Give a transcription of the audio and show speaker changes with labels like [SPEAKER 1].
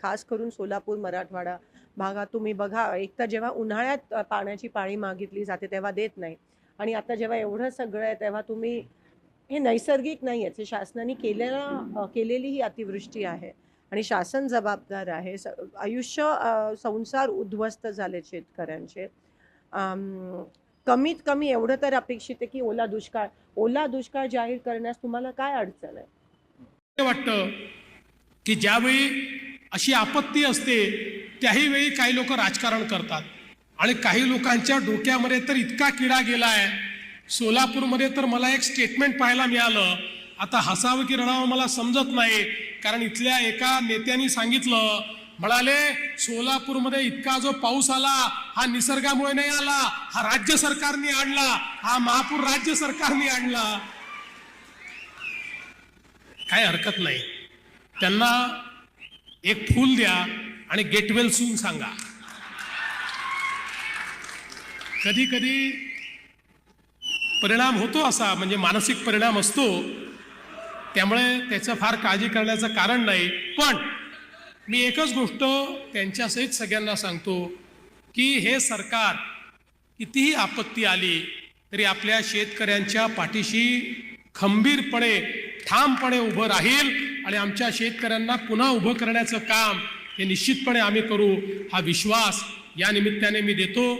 [SPEAKER 1] खास करून सोलापूर मराठवाडा भागात तुम्ही बघा एक तर जेव्हा उन्हाळ्यात पाण्याची पाळी मागितली जाते तेव्हा देत नाही. आणि आता जेव्हा एवढं सगळं आहे तेव्हा तुम्ही हे नैसर्गिक नाही आहे शासनाने केलेला केलेली ही अतिवृष्टी आहे. आणि शासन जबाबदार आहे. स आयुष्य संसार उद्ध्वस्त झाले शेतकऱ्यांचे. कमीत कमी एवढं तर अपेक्षित आहे की ओला दुष्काळ ओला दुष्काळ जाहीर करण्यास तुम्हाला काय अडचण आहे?
[SPEAKER 2] वाटतं की ज्यावेळी अशी आपत्ती असते त्याही वेळी काही लोक राजकारण करतात. आणि काही लोकांच्या डोक्यामध्ये तर इतका किडा गेलाय. सोलापूरमध्ये तर मला एक स्टेटमेंट पाहायला मिळालं. आता हसावं की रडावं मला समजत नाही. कारण इथल्या एका नेत्यांनी सांगितलं म्हणाले सोलापूरमध्ये इतका जो पाऊस आला हा निसर्गामुळे नाही आला. हा राज्य सरकारने आणला. हा महापूर राज्य सरकारने आणला. काय हरकत नाही. त्यांना एक फूल द्या आणि गेटवेल सून सांगा. कधी कधी परिणाम होतो असा म्हणजे मानसिक परिणाम असतो. त्यामुळे त्याचं फार काळजी करण्याचं कारण नाही. पण मी एकच गोष्ट त्यांच्यासहित सगळ्यांना सांगतो की हे सरकार कितीही आपत्ती आली तरी आपल्या शेतकऱ्यांच्या पाठीशी खंबीरपणे ठामपणे उभं राहील. आणि आमच्या शेतकऱ्यांना पुन्हा उभं करण्याचं काम हे निश्चितपणे आम्ही करू. हा विश्वास या निमित्ताने मी देतो.